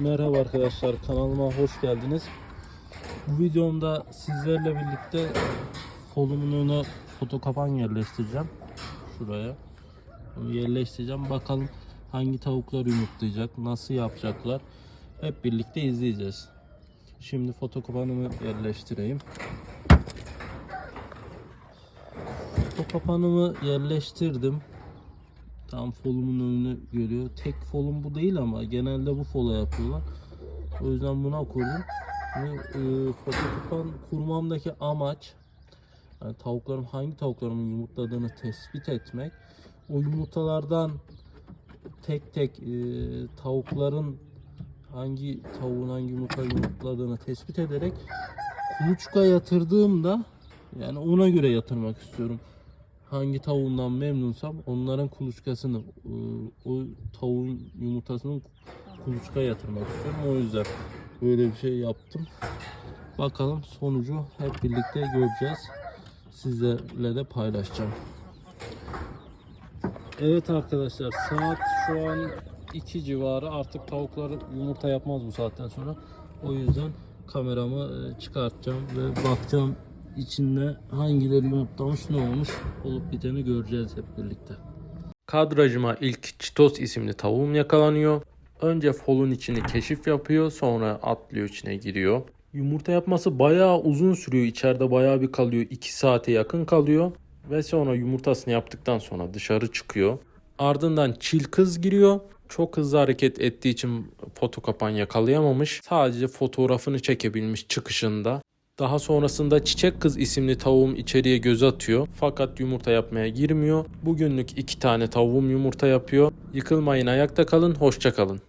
Merhaba arkadaşlar kanalıma hoş geldiniz. Bu videomda sizlerle birlikte kolumun önüne foto kapan yerleştireceğim. Şuraya. Onu yerleştireceğim. Bakalım hangi tavuklar yumurtlayacak, nasıl yapacaklar. Hep birlikte izleyeceğiz. Şimdi foto kapanımı yerleştireyim. Foto kapanımı yerleştirdim. Tam folumun önünü görüyor. Tek folum bu değil ama genelde bu fola yapıyorlar. O yüzden buna kurdum. Bunu e, fotokopan kurmamdaki amaç yani tavuklarım hangi tavuklarımın yumurtladığını tespit etmek. O yumurtalardan tek tek e, tavukların hangi tavuğun hangi yumurta yumurtladığını tespit ederek kuluçka yatırdığımda yani ona göre yatırmak istiyorum hangi tavuğundan memnunsam onların kuluçkasını e, o tavuğun yumurtasının kuluçkaya yatırmak istiyorum. O yüzden böyle bir şey yaptım. Bakalım sonucu hep birlikte göreceğiz. Sizlerle de paylaşacağım. Evet arkadaşlar saat şu an 2 civarı artık tavuklar yumurta yapmaz bu saatten sonra. O yüzden kameramı e, çıkartacağım ve bakacağım içinde hangileri yumurtlamış ne olmuş olup biteni göreceğiz hep birlikte. Kadrajıma ilk Çitos isimli tavuğum yakalanıyor. Önce folun içini keşif yapıyor sonra atlıyor içine giriyor. Yumurta yapması bayağı uzun sürüyor. İçeride bayağı bir kalıyor. 2 saate yakın kalıyor. Ve sonra yumurtasını yaptıktan sonra dışarı çıkıyor. Ardından çil kız giriyor. Çok hızlı hareket ettiği için foto kapan yakalayamamış. Sadece fotoğrafını çekebilmiş çıkışında. Daha sonrasında Çiçek Kız isimli tavuğum içeriye göz atıyor. Fakat yumurta yapmaya girmiyor. Bugünlük iki tane tavuğum yumurta yapıyor. Yıkılmayın ayakta kalın. Hoşça kalın.